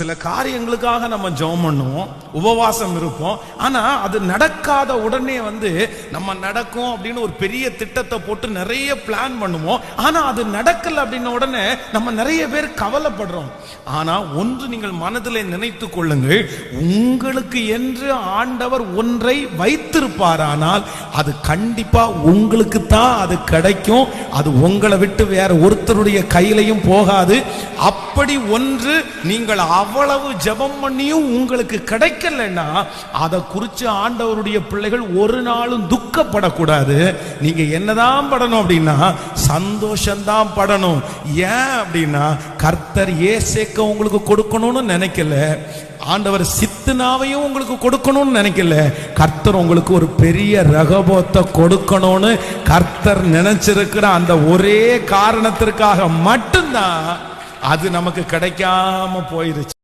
சில காரியங்களுக்காக நம்ம ஜெபம் பண்ணுவோம் உபவாசம் இருப்போம். ஆனா அது நடக்காத உடனே வந்து நம்ம நடக்கும் அப்படின்னு ஒரு பெரிய திட்டத்தை போட்டு நிறைய பிளான் பண்ணுவோம். ஆனா அது நடக்கல அப்படின்ன உடனே நம்ம நிறைய பேர் கவலைப்படுறோம். ஆனா ஒன்று நீங்கள் மனதில் நினைத்து கொள்ளுங்கள். உங்களுக்கு என்று ஆண்டவர் ஒன்றை வைத்திருப்பாரானால் அது கண்டிப்பா உங்களுக்கு தான் அது கிடைக்கும். அது உங்களை விட்டு வேற ஒருத்தருடைய கையிலையும் போகாது. அப்படி ஒன்று நீங்கள் அவ்வளவு ஜெபம் பண்ணியும் உங்களுக்கு கிடைக்கலன்னா அதை குறித்து ஆண்டவருடைய பிள்ளைகள் ஒரு நாளும் துக்கப்படக்கூடாது. நீங்க என்னதான் படணும் அப்படின்னா சந்தோஷம்தான் படணும். ஏன் அப்படின்னா கர்த்தர் ஏசேக்க உங்களுக்கு கொடுக்கணும்னு நினைக்கல. ஆண்டவர் சித்துனாவையும் உங்களுக்கு கொடுக்கணும்னு நினைக்கல. கர்த்தர் உங்களுக்கு ஒரு பெரிய ரகபோத்தை கொடுக்கணும்னு கர்த்தர் நினைச்சிருக்கிற அந்த ஒரே காரணத்திற்காக மட்டும்தான் அது நமக்கு கிடைக்காம போயிருச்சு.